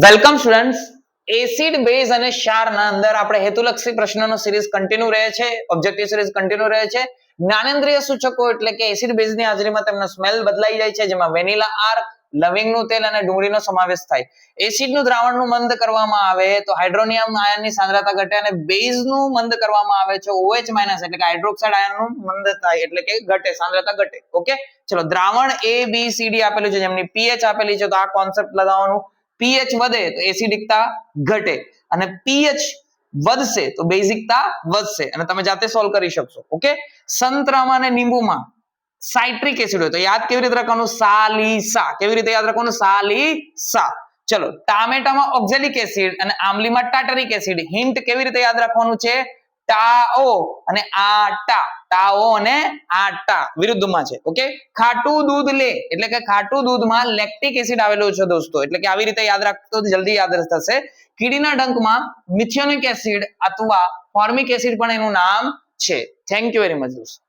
Welcome students acid base અને ક્ષારના અંદર આપણે હેતુલક્ષી પ્રશ્નોનો સિરીઝ કન્ટિન્યુ રહે છે ઓબ્જેક્ટિવ સિરીઝ કન્ટિન્યુ રહે છે. જ્ઞાનેન્દ્રિય સૂચકો એટલે કે એસિડ બેઝની હાજરીમાં તેમનો સ્મેલ બદલાઈ જાય છે, જેમાં વેનીલા આર્ક લવિંગનું તેલ અને ડુંગળીનો સમાવેશ થાય. એસિડનું દ્રાવણનું મંદ કરવામાં આવે તો હાઇડ્રોનિયમ આયનની સાંદ્રતા ઘટે અને બેઝનું મંદ કરવામાં આવે છે OH એટલે કે હાઇડ્રોક્સાઇડ આયનનું મંદ થાય એટલે કે ઘટે, સાંદ્રતા ઘટે. ઓકે ચલો, દ્રાવણ એ બી સી ડી આપેલું છે, જેમની પીએચ આપેલી છે, તો આ કોન્સેપ્ટ લગાવવાનું pH વધે તો એસિડિકતા ઘટે. અને પીએચ વધશે તો બેઝિકતા વધશે. અને તમે જાતે સોલ્વ કરી શકશો. ઓકે? સંતરામાં અને લીંબુમાં સાઇટ્રિક એસિડ હોય તો યાદ કેવી રીતે રાખવાનું? સાલિસા. કેવી રીતે યાદ રાખવાનું? સાલિસા. ચલો, ટામેટામાં ઓક્ઝેલિક એસિડ અને આમલીમાં ટાટરિક એસિડ. હિન્ટ કેવી રીતે યાદ રાખવાનું છે? ટાઓ અને આટા. ટાઓ અને આટા વિરુદ્ધમાં છે. ઓકે ખાટું દૂધ લે. એટલે કે ખાટું દૂધમાં લેક્ટિક એસિડ આવેલું છે દોસ્તો. એટલે કે આવી રીતે યાદ રાખતો તો જલ્દી યાદ થશે. કીડીના ડંકમાં મિથિયોનિક એસિડ અથવા ફોર્મિક એસિડ પણ એનું નામ છે. Thank you વેરી મચ દોસ્તો.